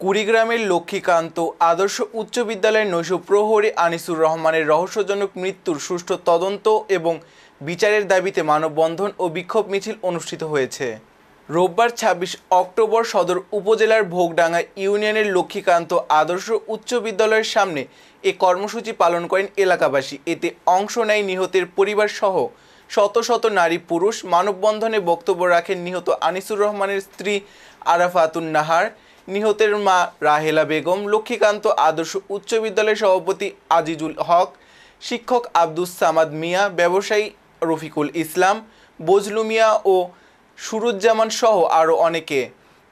কুড়িগ্রামের লক্ষ্মীকান্ত, আদর্শ উচ্চ বিদ্যালয়ের নৈশ প্রহরী আনিসুর রহমানের রহস্যজনক মৃত্যুর সুষ্ঠু তদন্ত এবং বিচারের দাবিতে মানববন্ধন ও বিক্ষোভ মিছিল অনুষ্ঠিত হয়েছে। রোববার ছাব্বিশ অক্টোবর সদর উপজেলার ভোগডাঙ্গা ইউনিয়নের লক্ষ্মীকান্ত, আদর্শ উচ্চ বিদ্যালয়ের সামনে এ কর্মসূচি পালন করেন এলাকাবাসী। এতে অংশ নেয় নিহতের পরিবার সহ শত শত নারী পুরুষ। মানববন্ধনে বক্তব্য রাখেন নিহত আনিসুর রহমানের স্ত্রী আরাফাতুন নাহার। নিহতের মা রাহেলা বেগম, লক্ষ্মীকান্ত আদর্শ উচ্চ বিদ্যালয়ের সভাপতি আজিজুল হক, শিক্ষক আব্দুস সামাদ মিয়া, ব্যবসায়ী রফিকুল ইসলাম, বজলু মিয়া ও সুরুজ্জামান সহ আরও অনেকে।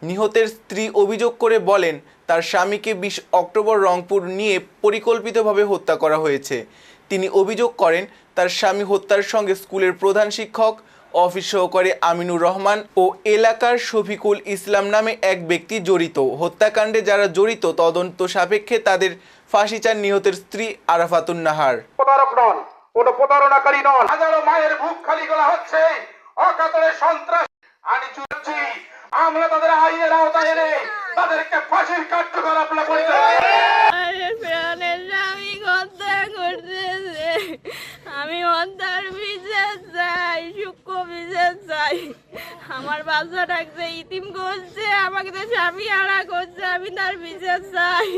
নিহতের স্ত্রী অভিযোগ করে বলেন, তার স্বামীকে বিশ অক্টোবর রংপুর নিয়ে পরিকল্পিতভাবে হত্যা করা হয়েছে। তিনি অভিযোগ করেন, তার স্বামী হত্যার সঙ্গে স্কুলের প্রধান শিক্ষক অফিস সহকারী আমিনুর রহমান ও এলাকার শফিকুল ইসলাম নামে এক ব্যক্তি জড়িত। হত্যাকাণ্ডে যারা জড়িত, তদন্ত সাপেক্ষে তাদের ফাঁসি চান নিহতের স্ত্রী আরাফাতুন নাহার। আমরা তাদের আইনের আওতায় এনে তাদেরকে ফাঁসির কার্যকর আপনার করতে চাই। আমার ইতিম করছে আমাকে হারা করছে আমি তার বিশেষ চাই।